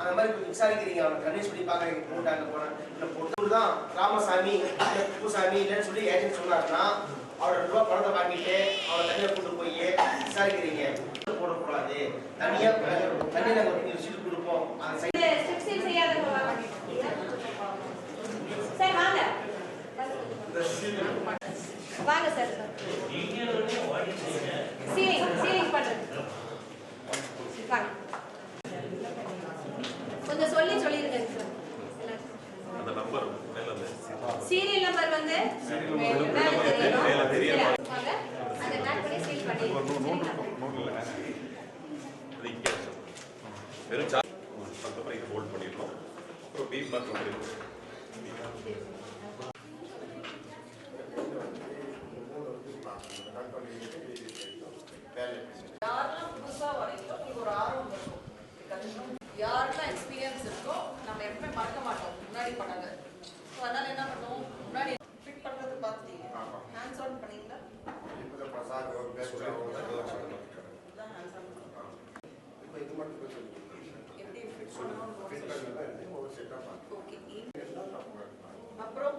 அந்த மாதிரி கொஞ்சம் விசாரிக்கிறீங்க. அவனை கன்வின்ஸ் பண்ணி பார்க்குறீங்க போட்டாங்க போனேன் இல்லை பொண்ணு தான் ராமசாமி இல்லை குப்புசாமி இல்லைன்னு சொல்லி ஏஜென்ட் சொன்னாருன்னா அவரோட ரூபா பணத்தை வாங்கிட்டு அவனை தண்ணியில் கொண்டு போய் விசாரிக்கிறீங்க. போடக்கூடாது. தனியாக தண்ணியில் நாங்கள் ஒரு ரிசீட் கொடுப்போம். அந்த சைட் நம்பர் மேல சீரியல் நம்பர் வந்து மேல தெரியும். அந்த பண்ணி சீல் அது வெறும் இது ஹோல்ட் அப்புறம் பீப் மார்க் யாரெல்லாம் புதுசா வரீங்களோ ஒரு ஆர்வம் வரும் யாருக்கெல்லாம் எக்ஸ்பீரியன்ஸ் இருக்கோ நம்ம எப்பவுமே மறக்க மாட்டோம் முன்னாடி பண்ணாங்க ஸோ அதனால என்ன பண்ணுவோம்? முன்னாடி ஃபிட் பண்றது பார்த்துட்டீங்க ஹேண்ட்ஸ் ஆன் பண்ணீங்களா? அப்புறம்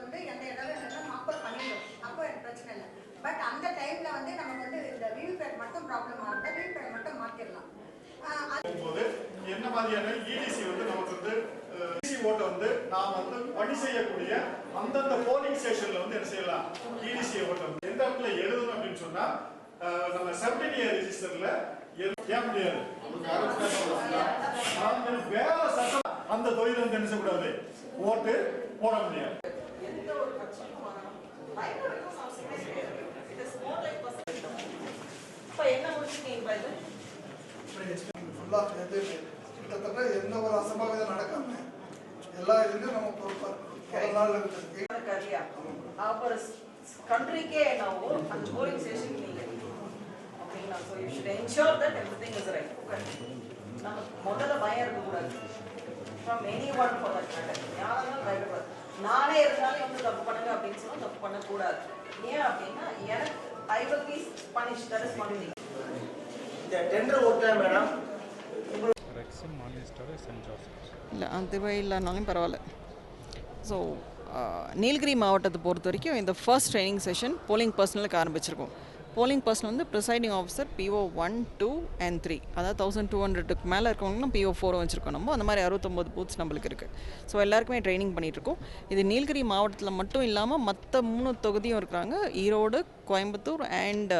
வந்து எந்த இடம் வேணாலும் மாப்பர் பண்ணிடும் அப்போ பிரச்சனை இல்லை. பட் அந்த டைம்ல வந்து நமக்கு வந்து இந்த வீல் பேட் மட்டும் ப்ராப்ளம் ஆகுது வீல் பேட் மட்டும் மாத்திரலாம். போது என்ன மாதிரியான இடிசி வந்து நமக்கு வந்து ஓட்டை வந்து நாம் வந்து பணி செய்யக்கூடிய அந்தந்த போலிங் ஸ்டேஷன்ல வந்து என்ன செய்யலாம்? இடிசி ஓட்டை வந்து. எந்த இடத்துல எழுதணும் அப்படின்னு சொன்னா நம்ம செப்டினியர் ரெஜிஸ்டர்ல ஏன் முடியாது வேற சட்டம் அந்த தொழில் வந்து என்ன செய்யக்கூடாது? ஓட்டு போட முடியாது. என்ன ஃபுல்லாக கிட்டத்தட்ட எந்த ஒரு அசம்பாவிதம் நடக்காம எல்லா இதுலையும் நம்ம பொறுப்பாக இருக்கணும். கண்ட்ரிக்கே என்னவோ அந்த போலிங் ஸ்டேஷன் நீங்க ஓகேங்களா so you should ensure that everything is right okay நமக்கு முதல்ல பயம் இருக்கக்கூடாது. From any one for that matter யாராலும் நானே இருந்தாலும் வந்து தப்பு பண்ணுங்க அப்படின்னு சொன்னா தப்பு பண்ணக்கூடாது. ஏன் அப்படின்னா எனக்கு I will be punish that is one இந்த டெண்டர் ஓட்டுல மேடம் இல்லை அந்த இல்லைனாலும் பரவாயில்ல. ஸோ நீலகிரி மாவட்டத்தை பொறுத்த வரைக்கும் இந்த ஃபர்ஸ்ட் ட்ரைனிங் செஷன் போலிங் பர்சனலுக்கு ஆரம்பிச்சிருக்கோம். போலிங் பர்சன் வந்து presiding officer PO one two and three அதாவது தௌசண்ட் டூ ஹண்ட்ரடுக்கு மேலே இருக்கவங்களும் பிஓ ஃபோரும் வச்சுருக்கோம் நம்ம. அந்த மாதிரி அறுபத்தொம்போது பூத்ஸ் நம்மளுக்கு இருக்குது ஸோ எல்லாருக்குமே ட்ரைனிங் பண்ணிகிட்ருக்கோம் இது நீலகிரி மாவட்டத்தில் மட்டும் இல்லாமல் மற்ற மூணு தொகுதியும் இருக்கிறாங்க. ஈரோடு கோயம்புத்தூர் அண்ட்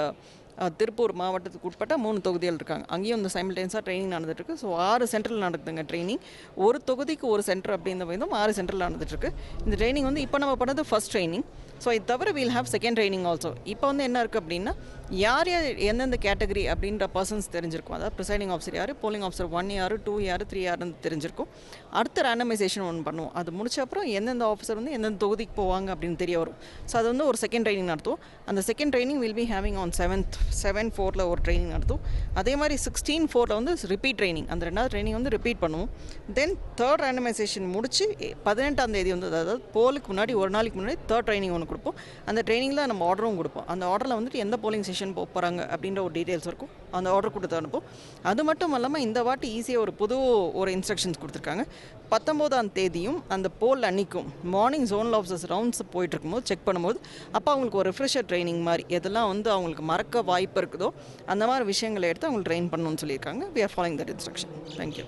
திருப்பூர் மாவட்டத்துக்கு உட்பட்ட மூணு தொகுதிகள் இருக்காங்க. அங்கேயும் இந்த சைமில்டேன்ஸாக ட்ரைனிங் நடந்துட்டுருக்கு. ஸோ ஆறு சென்டரில் நடக்குதுங்க ட்ரைனிங் ஒரு தொகுதிக்கு ஒரு சென்டர் அப்படின்ற விதம் ஆறு சென்டரில் நடந்துட்டுருக்கு. இந்த ட்ரைனிங் வந்து இப்போ நம்ம பண்ணது ஃபர்ஸ்ட் ட்ரைனிங் ஸோ இது தவிர we'll have second training also இப்போ வந்து என்ன இருக்குது அப்படின்னா யார் யார் எந்தெந்த கேட்டகரி அப்படின்ற பர்சன்ஸ் தெரிஞ்சிருக்கும். அதாவது ப்ரிசைடிங் ஆஃபீஸர் யார் போலிங் ஆஃபீஸர் ஒன் யார் டூ யார் த்ரீ யாருன்னு தெரிஞ்சிருக்கும். அடுத்த ரேண்டமைசேஷன் ஒன்று பண்ணுவோம். அது முடிச்ச அப்புறம் எந்தெந்த ஆஃபீஸர் வந்து எந்தெந்த தொகுதிக்கு போவாங்க அப்படின்னு தெரிய வரும். ஸோ அது வந்து ஒரு செகண்ட் ட்ரைனிங் நடத்துவோம் அந்த second training will be having on seventh seven ஃபோரில் ஒரு ட்ரைனிங் நடத்தும். அதே மாதிரி சிக்ஸ்டீன் ஃபோரில் வந்து ரிப்பீட் ட்ரைனிங் அந்த ரெண்டாவது ட்ரைனிங் வந்து ரிப்பீட் பண்ணுவோம். தென் தேர்ட் ரேண்டமைசேஷன் முடிச்சு பதினெட்டாம் தேதி வந்து அதாவது போலுக்கு முன்னாடி ஒரு நாளைக்கு முன்னாடி தேர்ட் ட்ரைனிங் ஒன்று கொடுப்போம். அந்த ட்ரைனிங்கில் நம்ம ஆர்டரும் கொடுப்போம். அந்த ஆர்டரில் வந்துட்டு எந்த போலிங் செஷன் போக போகிறாங்க அப்படின்ற ஒரு டீட்டெயில்ஸ் இருக்கும். அந்த ஆர்டர் கொடுத்து அனுப்பும். அது மட்டும் இல்லாமல் இந்த வாட்டி ஈஸியாக ஒரு புது ஒரு இன்ஸ்ட்ரக்ஷன்ஸ் கொடுத்துருக்காங்க. பத்தொம்போதாம் தேதியும் அந்த போல் அன்னைக்கும் மார்னிங் ஜோனல் ஆஃபீஸர்ஸ் ரவுண்ட்ஸ் போயிட்டு இருக்கும்போது செக் பண்ணும்போது அப்போ அவங்களுக்கு ஒரு ரிஃப்ரெஷர் ட்ரைனிங் மாதிரி எதெல்லாம் வந்து அவங்களுக்கு மறக்க வாய்ப்பு இருக்குதோ அந்த மாதிரி விஷயங்களை எடுத்து அவங்களுக்கு ட்ரெயின் பண்ணணும்னு சொல்லியிருக்காங்க. We are following that instruction thank you